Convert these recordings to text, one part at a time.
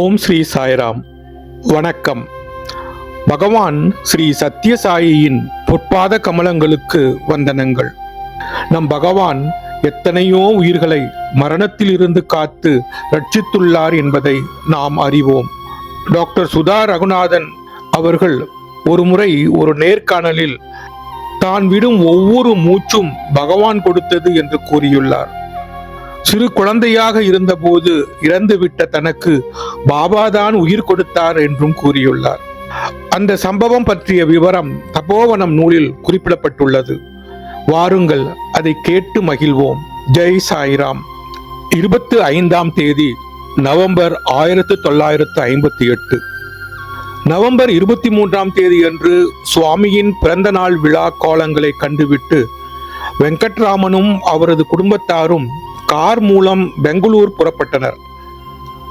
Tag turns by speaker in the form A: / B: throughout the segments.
A: ஓம் ஸ்ரீ சாய்ராம். வணக்கம். பகவான் ஸ்ரீ சத்யசாயியின் பொற்பாத கமலங்களுக்கு வந்தனங்கள். நம் பகவான் எத்தனையோ உயிர்களை மரணத்திலிருந்து காத்து ரட்சித்துள்ளார் என்பதை நாம் அறிவோம். டாக்டர் சுதா ரகுநாதன் அவர்கள் ஒருமுறை ஒரு நேர்காணலில் தான் விடும் ஒவ்வொரு மூச்சும் பகவான் கொடுத்தது என்று கூறியுள்ளார். சிறு குழந்தையாக இருந்தபோது இறந்துவிட்ட தனக்கு பாபாதான் உயிர் கொடுத்தார் என்றும் கூறியுள்ளார். அந்த சம்பவம் பற்றிய விவரம் தபோவனம் நூலில் குறிப்பிடப்பட்டுள்ளது. வாருங்கள் அதை கேட்டு மகிழ்வோம். ஜெய் சாய்ராம். இருபத்து ஐந்தாம் தேதி நவம்பர் ஆயிரத்து தொள்ளாயிரத்து ஐம்பத்தி எட்டு. நவம்பர் இருபத்தி மூன்றாம் தேதி அன்று சுவாமியின் பிறந்த நாள் விழா கோலங்களை கண்டுவிட்டு வெங்கட்ராமனும் அவரது குடும்பத்தாரும் கார் மூலம் பெங்களூர் புறப்பட்டனர்.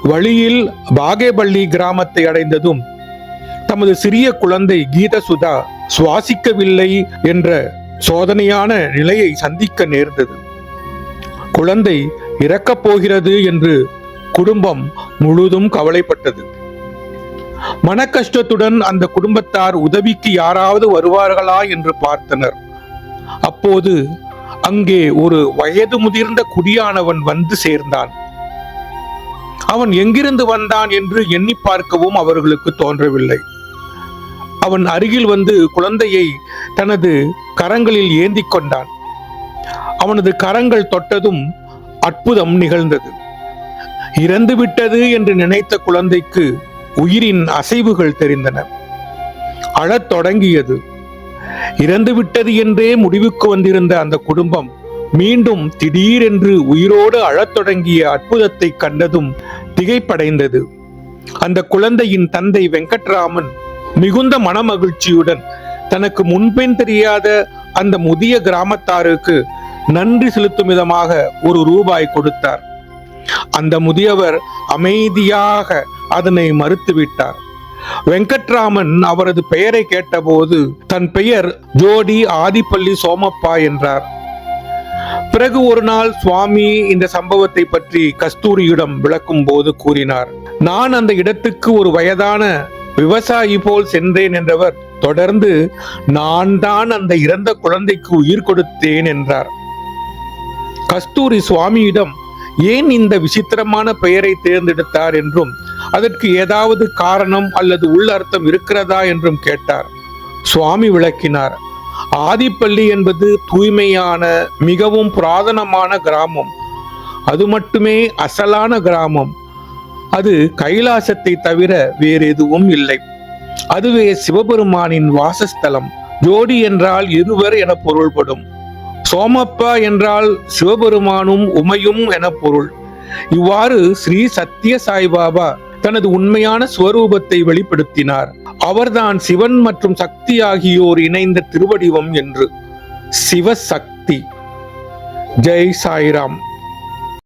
A: வழியில் பாகேபள்ளி கிராமத்தை அடைந்ததும் தமது சிறிய குழந்தை கீதசுதா சுவாசிக்கவில்லை என்ற சோதனையான நிலையை சந்திக்க நேர்ந்தது. குழந்தை இறக்கப் போகிறது என்று குடும்பம் முழுதும் கவலைப்பட்டது. மன கஷ்டத்துடன் அந்த குடும்பத்தார் உதவிக்கு யாராவது வருவார்களா என்று பார்த்தனர். அப்போது அங்கே ஒரு வயது முதிர்ந்த குடியானவன் வந்து சேர்ந்தான். அவன் எங்கிருந்து வந்தான் என்று எண்ணி பார்க்கவும் அவர்களுக்கு தோன்றவில்லை. அவன் அருகில் வந்து குழந்தையை தனது கரங்களில் ஏந்தி கொண்டான். அவனது கரங்கள் தொட்டதும் அற்புதம் நிகழ்ந்தது. இறந்து விட்டது என்று நினைத்த குழந்தைக்கு உயிரின் அசைவுகள் தெரிந்தன. அழத் தொடங்கியது. இறந்து விட்டது என்றே முடிவுக்கு வந்திருந்த அந்த குடும்பம் மீண்டும் திடீரென்று உயிரோடு அழத் தொடங்கிய அற்புதத்தை கண்டதும் திகைப்படைந்தது. அந்த குழந்தையின் தந்தை வெங்கட்ராமன் மிகுந்த மனமகிழ்ச்சியுடன் தனக்கு முன்பின் தெரியாத அந்த முதிய கிராமத்தாருக்கு நன்றி செலுத்தும் விதமாக ஒரு ரூபாய் கொடுத்தார். அந்த முதியவர் அமைதியாக அதனை மறுத்துவிட்டார். வெங்கட்ராமன் அவரது பெயரை கேட்டபோது தன் பெயர் ஜோடி ஆதிப்பள்ளி சோமப்பா என்றார். பிறகு ஒரு நாள் சுவாமி இந்த சம்பவத்தை பற்றி கஸ்தூரியிடம் விளக்கும் போது கூறினார் நான் அந்த இடத்துக்கு ஒரு வயதான விவசாயி போல் சென்றேன் என்றவர் தொடர்ந்து நான் தான் அந்த இறந்த குழந்தைக்கு உயிர் கொடுத்தேன் என்றார். கஸ்தூரி சுவாமியிடம் ஏன் இந்த விசித்திரமான பெயரை தேர்ந்தெடுத்தார் என்றும் அதற்கு ஏதாவது காரணம் அல்லது உள்ளர்த்தம் இருக்கிறதா என்றும் கேட்டார். சுவாமி விளக்கினார் ஆதிப்பள்ளி என்பது தூய்மையான மிகவும் புராதனமான கிராமம். அது மட்டுமே அசலான கிராமம். அது கைலாசத்தை தவிர வேறு எதுவும் இல்லை. அதுவே சிவபெருமானின் வாசஸ்தலம். ஜோடி என்றால் இருவர் என பொருள்படும். சோமப்பா என்றால் சிவபெருமானும் உமையும் என பொருள். இவ்வாறு ஸ்ரீ சத்ய சாய்பாபா தனது உண்மையான ஸ்வரூபத்தை வெளிப்படுத்தினார். அவர்தான் சிவன் மற்றும் சக்தி ஆகியோர் இணைந்த திருவடிவம் என்று. சிவசக்தி. ஜெய் சாய்ராம்.